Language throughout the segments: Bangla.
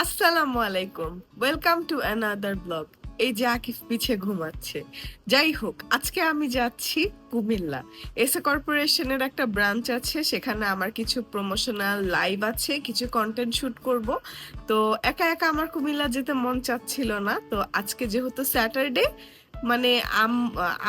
আসসালামু আলাইকুম। ওয়েলকাম টু অ্যানাদার ব্লগ এই যে আকিফ পিছে ঘুমাচ্ছে। যাই হোক, আজকে আমি যাচ্ছি কুমিল্লা। এসএ কর্পোরেশনের একটা ব্রাঞ্চ আছে, সেখানে আমার কিছু প্রমোশনাল লাইভ আছে, কিছু কন্টেন্ট শুট করব। তো একা একা আমার কুমিল্লা যেতে মন চাচ্ছিল না। তো আজকে যেহেতু স্যাটারডে মানে আম,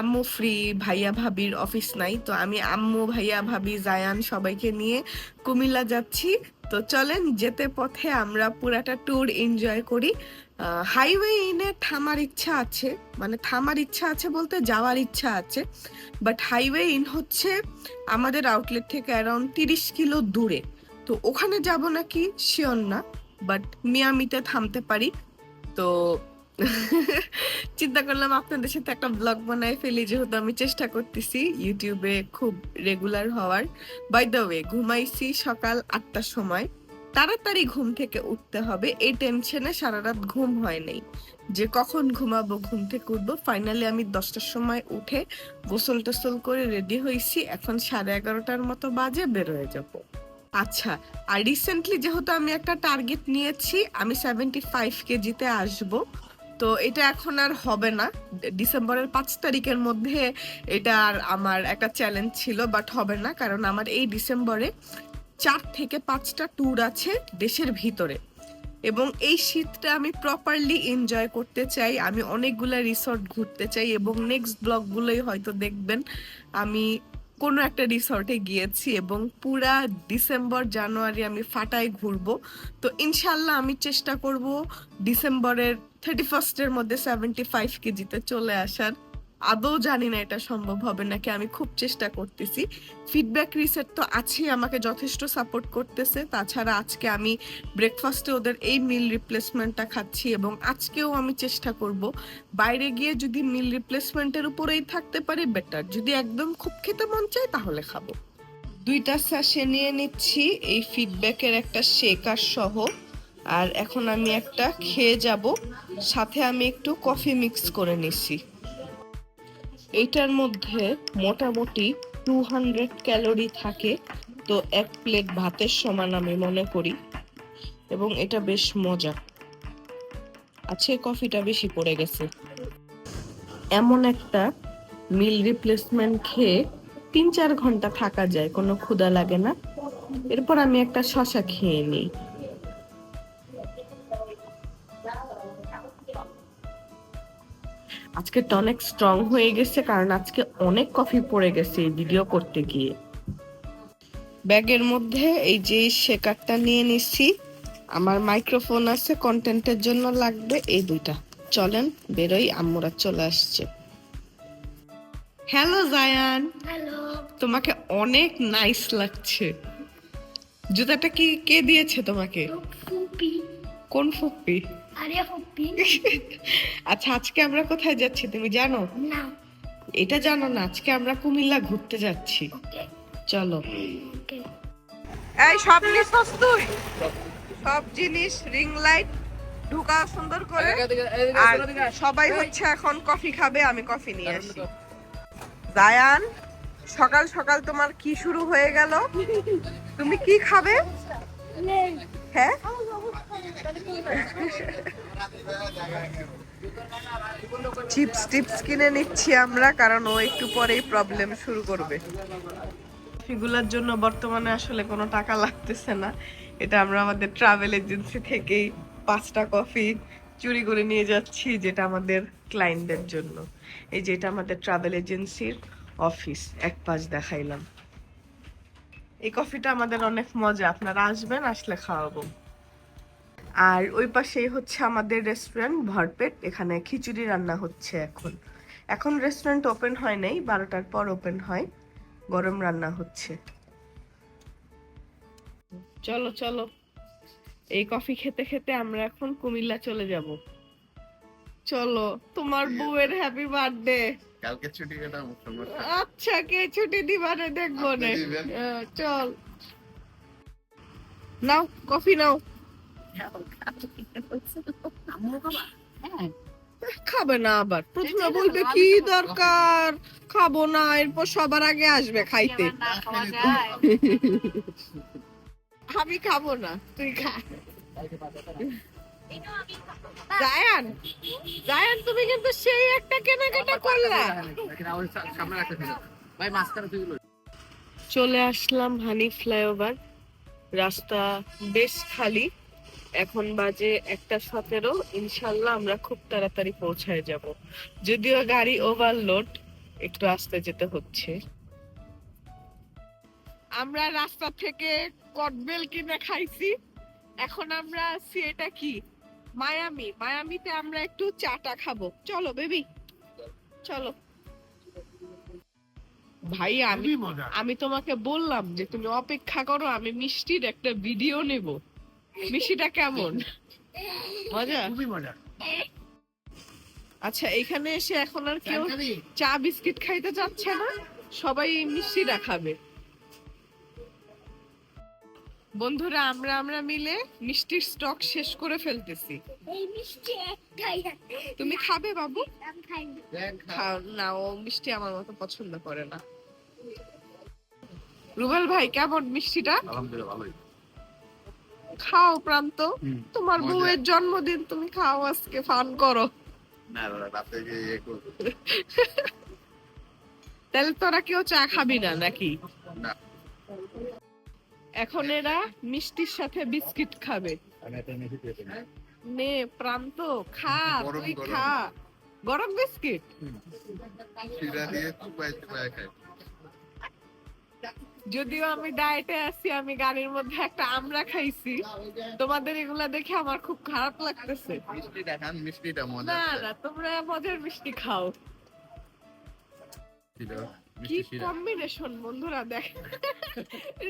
আম্মু ফ্রি ভাইয়া ভাবির অফিস নাই। তো আমি আম্মু, ভাইয়া, ভাবি, জায়ান সবাইকে নিয়ে কুমিল্লা যাচ্ছি। তো চলেন যেতে পথে আমরা পুরাটা ট্যুর এনজয় করি। হাইওয়ে ইনে থামার ইচ্ছা আছে মানে থামার ইচ্ছা আছে বলতে যাওয়ার ইচ্ছা আছে বাট হাইওয়ে ইন হচ্ছে আমাদের আউটলেট থেকে অ্যারাউন্ড তিরিশ কিলো দূরে। তো ওখানে যাব নাকি? শিওর না বাট মিয়ামিতে থামতে পারি। তো চিন্তা করলাম আপনাদের সাথে একটা ব্লগ বানাই ফেলি, যেহেতু আমি চেষ্টা করতেছি ইউটিউবে খুব রেগুলার হওয়ার। বাই দ্য ওয়ে ঘুমাইছি সকাল আটটার সময়। তাড়াতাড়ি ঘুম থেকে উঠতে হবে, এই টেনশনে সারা রাত ঘুম হয় নাই। যে কখন ঘুমাবো, ঘুম থেকে উঠবো ফাইনালি আমি দশটার সময় উঠে গোসল টোসল করে রেডি হয়েছি এখন সাড়ে এগারোটার মতো বাজে বেরোয় যাব। আচ্ছা আর রিসেন্টলি যেহেতু আমি একটা টার্গেট নিয়েছি, আমি সেভেন্টি ফাইভ কেজিতে আসব। তো এটা এখন আর হবে না। ডিসেম্বরের পাঁচ তারিখের মধ্যে এটা আর আমার একটা চ্যালেঞ্জ ছিল বাট হবে না, কারণ আমার এই ডিসেম্বরে চার থেকে পাঁচটা ট্যুর আছে দেশের ভিতরে। এবং এই শীতটা আমি প্রপারলি এনজয় করতে চাই, আমি অনেকগুলো রিসর্ট ঘুরতে চাই, এবং নেক্সট ব্লগগুলোই হয়তো দেখবেন। আমি কোনো একটা রিসর্টে গিয়েছি, এবং পুরা ডিসেম্বর, জানুয়ারি আমি ফাটায় ঘুরবো। তো ইনশাল্লাহ আমি চেষ্টা করব ডিসেম্বরের থার্টি ফার্স্টের মধ্যে সেভেন্টি ফাইভ কেজিতে চলে আসার। আদৌ জানি না এটা সম্ভব হবে নাকি, আমি খুব চেষ্টা করতেছি। ফিডব্যাক রিসেট তো আছেই, আমাকে যথেষ্ট সাপোর্ট করতেছে। তাছাড়া আজকে আমি ব্রেকফাস্টে ওদের এই মিল রিপ্লেসমেন্টটা খাচ্ছি এবং আজকেও আমি চেষ্টা করব, বাইরে গিয়ে যদি মিল রিপ্লেসমেন্টের উপরেই থাকতে পারি বেটার যদি একদম খুব খেতে মন চায়, তাহলে খাব। দুইটা স্যাশে নিয়ে নিচ্ছি, এই ফিডব্যাকের একটা শেকার সহ। আর এখন আমি একটা খেয়ে যাব। সাথে আমি একটু কফি মিক্স করে নিচ্ছি এইটার মধ্যে মোটামুটি টু হান্ড্রেড ক্যালোরি থাকে। তো এক প্লেট ভাতের সমান আমি মনে করি। এবং এটা বেশ মজা। আছে কফিটা বেশি পড়ে গেছে। এমন একটা মিল রিপ্লেসমেন্ট খেয়ে তিন চার ঘণ্টা থাকা যায়, কোনো ক্ষুধা লাগে না। এরপর আমি একটা শশা খেয়ে নিই। আজকে অনেক স্ট্রং হয়ে গেছে কারণ আজকে অনেক কফি পড়ে গেছে এই ভিডিও করতে গিয়ে। ব্যাগের মধ্যে এই যে শেকারটা নিয়ে নিচ্ছি আমার মাইক্রোফোন আছে কন্টেন্টের জন্য লাগবে এই দুইটা। চলেন বেরোই আম্মুরা চলে আসছে। হ্যালো জায়ান হ্যালো তোমাকে অনেক নাইস লাগছে। জুতাটা কি কে দিয়েছে তোমাকে? ফুপি। কোন ফুপ্পি আরে আচ্ছা আজকে আমরা কোথায় যাচ্ছি তুমি জানো? না। এটা জানো না আজকে আমরা কুমিল্লা ঘুরতে যাচ্ছি। চলো। এই সব নিছস তুই সব জিনিস রিং লাইট ঢুকা সুন্দর করে। আর সবাই হচ্ছে এখন কফি খাবে আমি কফি নিয়ে আসি। জায়ান সকাল সকাল তোমার কি শুরু হয়ে গেল? তুমি কি খাবে? হ্যাঁ? চিপস টিপস কিনে নিচ্ছি আমরা, কারণ ও একটু পরেই প্রবলেম শুরু করবে। কফিগুলোর জন্য বর্তমানে আসলে কোনো টাকা লাগতেছে না। এটা আমরা আমাদের ট্রাভেল এজেন্সি থেকেই পাঁচটা কফি চুরি করে নিয়ে যাচ্ছি, যেটা আমাদের ক্লায়েন্টদের জন্য। এই যেটা আমাদের ট্রাভেল এজেন্সির অফিস এক পাশ দেখাইলাম। এই কফিটা আমাদের অনেক মজা, আপনারা আসবেন, আসলে খাওয়াবো। আর ওই পাশেই হচ্ছে আমাদের রেস্টুরেন্ট ভরপেট। এখানে খিচুড়ি রান্না হচ্ছে এখন। এখন রেস্টুরেন্ট ওপেন হয় নাই বারোটার পর ওপেন হয়। গরম রান্না হচ্ছে। চলো চলো। এই কফি খেতে খেতে আমরা এখন কুমিল্লা চলে যাব। চলো তোমার বউয়ের হ্যাপি বার্থডে কালকে ছুটি পেলাম আচ্ছা কে ছুটি দিবারে দেখব নে। চল। নাও কফি নাও। খাবে না আবার। প্রথমে বলবে কি দরকার? খাব না এরপর সবার আগে আসবে খাইতে। আমি খাব না তুই খা। জায়ান জায়ান তুমি কিন্তু সেই একটা কেনাকাটা করলা। চলে আসলাম হানি ফ্লাইওভার রাস্তা বেশ খালি। এখন বাজে একটা সতেরো ইনশাল্লাহ আমরা খুব তাড়াতাড়ি পৌঁছায় যাব। যদিও গাড়ি ওভারলোড একটু আস্তে যেতে হচ্ছে। আমরা রাস্তা থেকে কটবেল কিনে খাইছি। এখন আমরা আছি এটা কি? মায়ামি। মায়ামিতে আমরা একটু চাটা খাব। চলো বেবি। চলো। ভাই আমি আমি তোমাকে বললাম যে তুমি অপেক্ষা করো আমি মিষ্টির একটা ভিডিও নেব। মিষ্টিটা কেমন? মজা? খুবই মজা। আচ্ছা এখানে এসে এখন আর কেউ চা বিস্কিট খাইতে যাচ্ছে না? সবাই মিষ্টিটা খাবে। বন্ধুরা আমরা আমরা মিলে মিষ্টির স্টক শেষ করে ফেলতেছি। তুমি খাবে বাবু? না ও মিষ্টি আমার মতো পছন্দ করে না। রুবেল ভাই কেমন মিষ্টিটা? আলহামদুলিল্লাহ ভালোই। খাও প্রান্ত। তোমার বউয়ের জন্মদিন তুমি খাও আজকে ফান করো। ইয়ে তাহলে তোরা কেউ চা খাবি না নাকি? এখন এরা মিষ্টির সাথে বিস্কিট খাবে। নে প্রান্ত খা তুই খা। গরম বিস্কিট? শিরা দিয়ে চুপাই চুপাই খাই যদিও আমি ডায়েটে আছি আমি গাড়ির মধ্যে একটা আমরা খাইছি। তোমাদের এগুলা দেখে আমার খুব খারাপ লাগতেছে। না না তোমরা মজার মিষ্টি খাও। কি কম্বিনেশন বন্ধুরা দেখ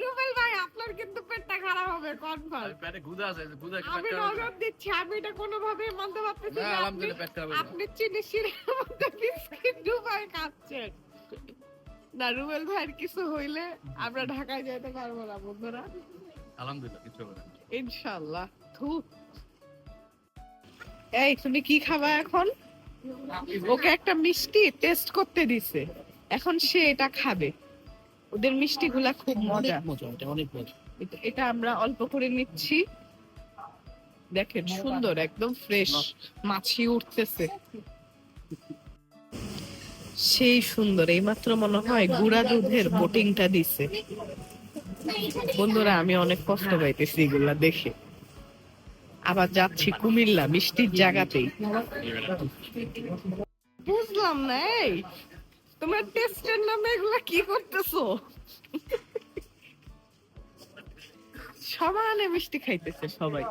রুবেল ভাই আপনার কিন্তু পেটটা খারাপ হবে কনফার্ম পেটে গুদা আছে গুদা আমি নজর দিচ্ছি আমি এটা কোনোভাবে মানতে পারতেছি না। আপনি চিনি শিরার মধ্যে বিস্কিট ডুবাই খাচ্ছেন। না রুবেল ভাইয়ের কিছু হইলে আমরা ঢাকায় যেতে পারব না বন্ধুরা। আলহামদুলিল্লাহ কিছু হবে না। ইনশাআল্লাহ থু এই তুমি কি খাবা এখন? ওকে একটা মিষ্টি টেস্ট করতে দিছে। এখন সে এটা খাবে। ওদের মিষ্টিগুলা খুব মজা। মজা এটা অনেক মজা। এটা- এটা আমরা অল্প করে নিচ্ছি। দেখেন সুন্দর একদম ফ্রেশ মাছি উঠতেছে। সেই সুন্দর, এইমাত্র মনে হয় গুড়া দুধের বোটিংটা দিছে। বন্ধুরা, আমি অনেক কষ্ট পাইতেছি এগুলা দেখে। আবার যাচ্ছি কুমিল্লা, মিষ্টির জায়গাতেই। বুঝলাম না, এই, তোমরা টেস্টের নামে এগুলা কি করতেছো? সমানে মিষ্টি খাইতেছে, সবাই।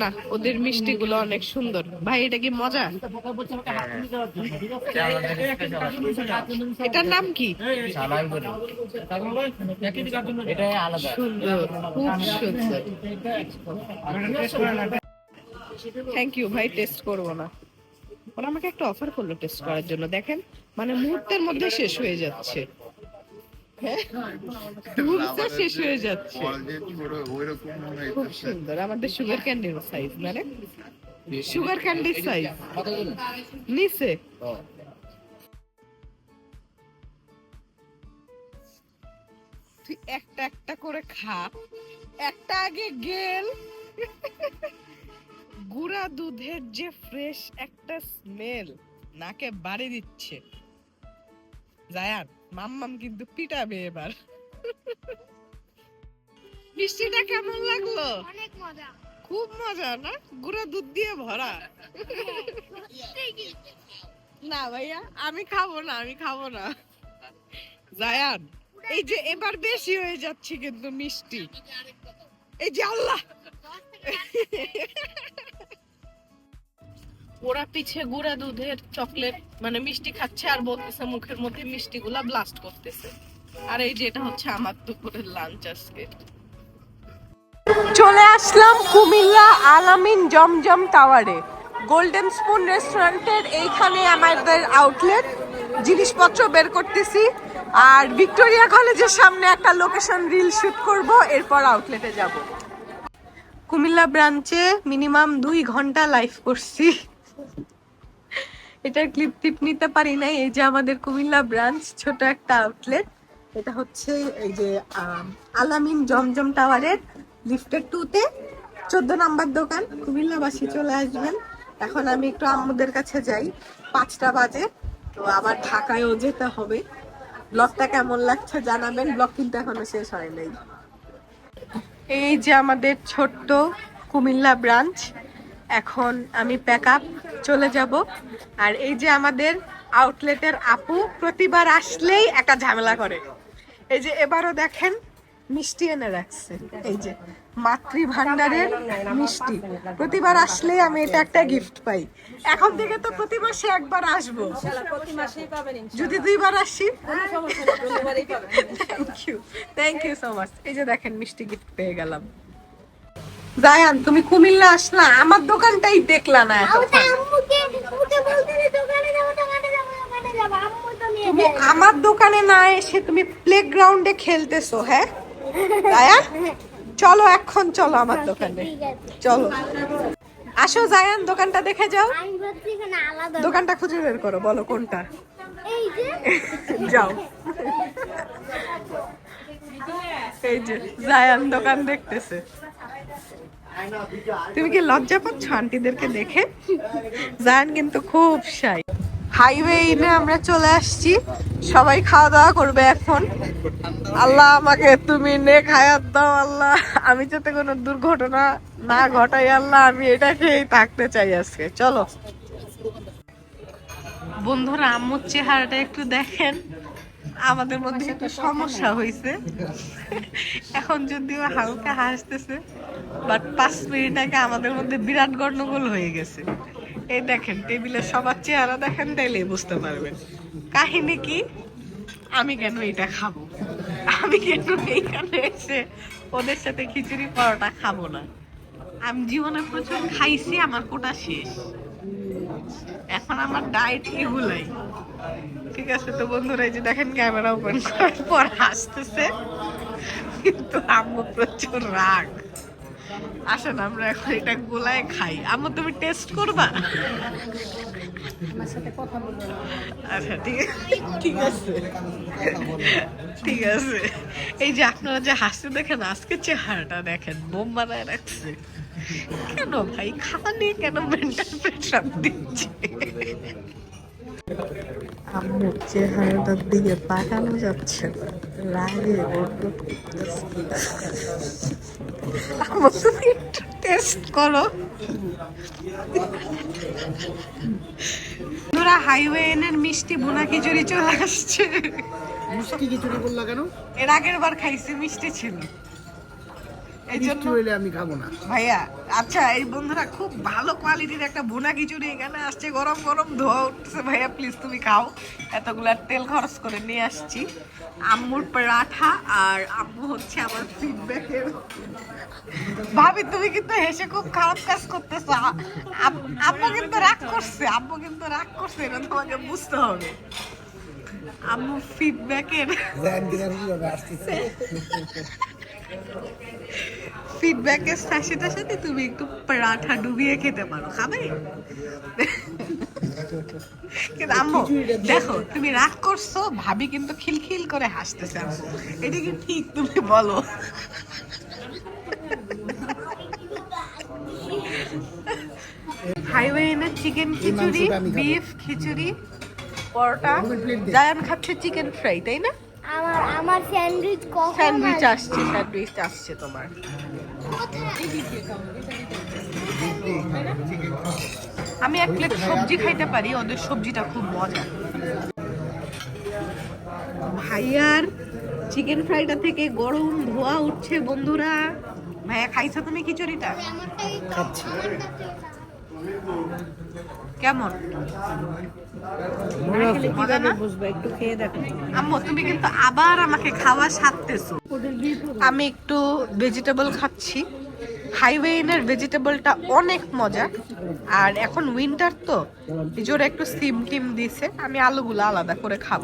না, ওদের মিষ্টি গুলো অনেক সুন্দর। ভাই, এটা কি মজা? এটার নাম কি? সুন্দর, খুব সুন্দর। থ্যাংক ইউ ভাই টেস্ট করব না। ওরা আমাকে একটা অফার করল টেস্ট করার জন্য, দেখেন। মানে মুহূর্তের মধ্যে শেষ হয়ে যাচ্ছে। শেষ হয়ে যাচ্ছে। ফল যে ছোট ওইরকম খুব সুন্দর। আমাদের সুগার ক্যান্ডির সাইজ মানে সুগার ক্যান্ডির সাইজ নিচে। তুই একটা একটা করে খা। একটা আগে গেল। গুড়া দুধের যে ফ্রেশ একটা স্মেল নাকে বাড়ি দিচ্ছে। জায়ান। মাম্মাম কিন্তু পিটাবে এবার। মিষ্টিটা কেমন লাগল? অনেক মজা। খুব মজা না? গুঁড়া দুধ দিয়ে ভরা। না ভাইয়া আমি খাব না আমি খাব না। জায়ান এই যে এবার বেশি হয়ে যাচ্ছে কিন্তু মিষ্টি। এই যে আল্লাহ! ওরা পিছে গুঁড়া দুধের চকলেট মানে মিষ্টি খাচ্ছে আর বলতেছে মুখের মধ্যে মিষ্টি গুলা ব্লাস্ট করতেছে। আর এই যে এটা হচ্ছে আমার দুপুরের লাঞ্চ আজকে। চলে আসলাম কুমিল্লা আলামিন জমজম টাওয়ারে। গোল্ডেন স্পুন রেস্টুরেন্টের এইখানে আমাদের আউটলেট জিনিসপত্র বের করতেছি। আর ভিক্টোরিয়া কলেজের সামনে একটা লোকেশন রিল শুট করব, এরপর আউটলেটে যাব। কুমিল্লা ব্রাঞ্চে মিনিমাম দুই ঘণ্টা লাইভ করছি। এটার ক্লিপ টিপ নিতে পারি নাই। এই যে আমাদের কুমিল্লা ব্রাঞ্চ ছোট একটা আউটলেট এটা হচ্ছে এই যে আলামিন জমজম টাওয়ারের লিফটের টুতে চোদ্দ নাম্বার দোকান। কুমিল্লাবাসী চলে আসবেন। এখন আমি একটু আম্মুদের কাছে যাই। পাঁচটা বাজে। তো আবার ঢাকায়ও যেতে হবে। ব্লগটা কেমন লাগছে জানাবেন। ব্লগ কিন্তু এখনও শেষ হয় নাই। এই যে আমাদের ছোট্ট কুমিল্লা ব্রাঞ্চ এখন আমি প্যাক আপ চলে যাব। আর এই যে আমাদের আউটলেটের আপু প্রতিবার আসলেই একটা ঝামেলা করে। এই যে এবারও দেখেন মিষ্টি এনে রাখছে। এই যে মাতৃ ভান্ডারের মিষ্টি। প্রতিবার আসলেই আমি এটা একটা গিফট পাই। এখন থেকে তো প্রতি মাসে একবার আসব। যদি দুইবার আসি thank you thank you so much এই যে দেখেন মিষ্টি গিফট পেয়ে গেলাম। জায়ান তুমি কুমিল্লা আসলা আমার দোকানটাই দেখলা না তুমি আমার দোকানে না এসে তুমি প্লেগ্রাউন্ডে খেলতেছো হ্যাঁ? জায়ান চলো এখন চলো আমার দোকানে। চলো। আসো জায়ান দোকানটা দেখে যাও। দোকানটা খুঁজে বের করো বলো কোনটা। যাও। এই যে জায়ান দোকান দেখতেছে। তুমি কি লজ্জা পাচ্ছ আন্টিদেরকে দেখে? জায়ান কিন্তু খুব শাই হাইওয়ে ইনে আমরা চলে আসছি। সবাই খাওয়া দাওয়া করবে এখন। আল্লাহ আমাকে তুমি নে খায়াত দাও, আল্লাহ। আমি যাতে কোনো দুর্ঘটনা না ঘটাই, আল্লাহ, আমি এটা খেয়েই থাকতে চাই আজকে। চলো। বন্ধুরা, আম্মুর চেহারাটা একটু দেখেন। আমাদের মধ্যে একটু সমস্যা হয়েছে এখন যদিও হালকা হাসতেছে বাট পাঁচ মিনিট আগে আমাদের মধ্যে বিরাট গন্ডগোল হয়ে গেছে। এই দেখেন টেবিলে সবার চেহারা দেখেন তাইলে বুঝতে পারবেন। কাহিনী কি? আমি কেন এটা খাব? আমি কেন এইখানে এসে ওদের সাথে খিচুড়ি পরোটা খাব না? আমি জীবনে প্রচুর খাইছি আমার কোটা শেষ। এখন আমার ডায়েট এগুলাই ঠিক আছে তো বন্ধুরা এই যে দেখেন ক্যামেরা ওপেন করার পর হাসতেছে। কিন্তু আম্মু প্রচুর রাগ। আসেন আমরা এখন এটা গোলায় খাই। আম্মু তুমি টেস্ট করবা? আচ্ছা ঠিক ঠিক আছে। ঠিক আছে। এই যে আপনারা যে হাসতে দেখেন আজকে চেহারাটা দেখেন বোম বানায় রাখছে। কেন ভাই? খাওয়া নিয়ে কেন মেন্টাল প্রেশার দিচ্ছে? আম্মুর চেহারাটার দিকে তাকানো যাচ্ছে না। রাগে একটু টেস্ট করো। বন্ধুরা হাইওয়ে এনের মিষ্টি বোনা খিচুড়ি চলে আসছে। মিষ্টি খিচুড়ি বললা কেন? এর আগের বার খাইছি মিষ্টি ছিল। হইলে আমি খাব না। ভাইয়া আচ্ছা এই বন্ধুরা খুব ভালো কোয়ালিটির একটা বোনা খিচুড়ি এখানে আসছে। গরম গরম ধোয়া উঠছে ভাইয়া প্লিজ তুমি খাও। এতগুলা তেল খরচ করে নিয়ে আসছি। আম্মুর পরাঠা আর আম্মু হচ্ছে আমার ফিডব্যাকের ভাবি তুমি কিন্তু হেসে খুব খারাপ কাজ করতেছো। আম্মু কিন্তু রাগ করছে। আম্মু কিন্তু রাগ করছে। এটা তোমাকে বুঝতে হবে। আম্মু ফিডব্যাকের ফিডব্যাকের সাথে সাথে তুমি একটু পরাঠা ডুবিয়ে খেতে পারো খাবে? কিন্তু আম্মু দেখো তুমি রাগ করছ ভাবি কিন্তু খিলখিল করে হাসতেছে এটা কি ঠিক তুমি বলো? হাইওয়ে এনে চিকেন খিচুড়ি বিফ খিচুড়ি পরোটা। জায়ান খাচ্ছে চিকেন ফ্রাই তাই না? আমার আমার স্যান্ডউইচ কখন স্যান্ডউইচ আসছে স্যান্ডউইচ আসছে তোমার। আমি এক প্লেট সবজি খাইতে পারি ওদের সবজিটা খুব মজা। ভাইয়ার চিকেন ফ্রাইটা থেকে গরম ধোয়া উঠছে বন্ধুরা। ভাইয়া খাইছো তুমি খিচুড়িটা? খাচ্ছি। কেমন? মজা আম্মু তুমি কিন্তু আবার আমাকে খাওয়া সারতেছো। আমি একটু ভেজিটেবল খাচ্ছি। হাইওয়ে ইনের ভেজিটেবলটা অনেক মজা। আর এখন উইন্টার তো এই জোরে একটু সিম টিম দিছে। আমি আলুগুলো আলাদা করে খাব।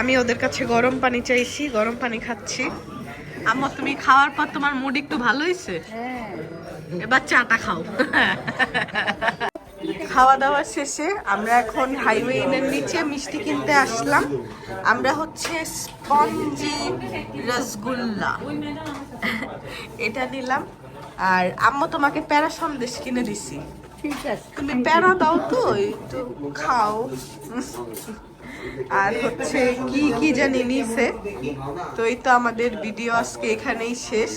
আমি ওদের কাছে গরম পানি চাইছি গরম পানি খাচ্ছি। আম্মু তুমি খাওয়ার পর তোমার মুড একটু ভালো হয়েছে? এবার চাটা খাও। খাওয়া দাওয়া শেষে আমরা এখন হাইওয়ে ইনের নিচে মিষ্টি কিনতে আসলাম। আমরা হচ্ছে স্পঞ্জি রসগোল্লা। এটা নিলাম। আর আম্মু তোমাকে প্যারা সন্দেশ কিনে দিছি। তুমি প্যারা দাও তো একটু খাও। আর হচ্ছে কি কি জানি নিছে। তো এই তো আমাদের ভিডিও আজকে এখানেই শেষ।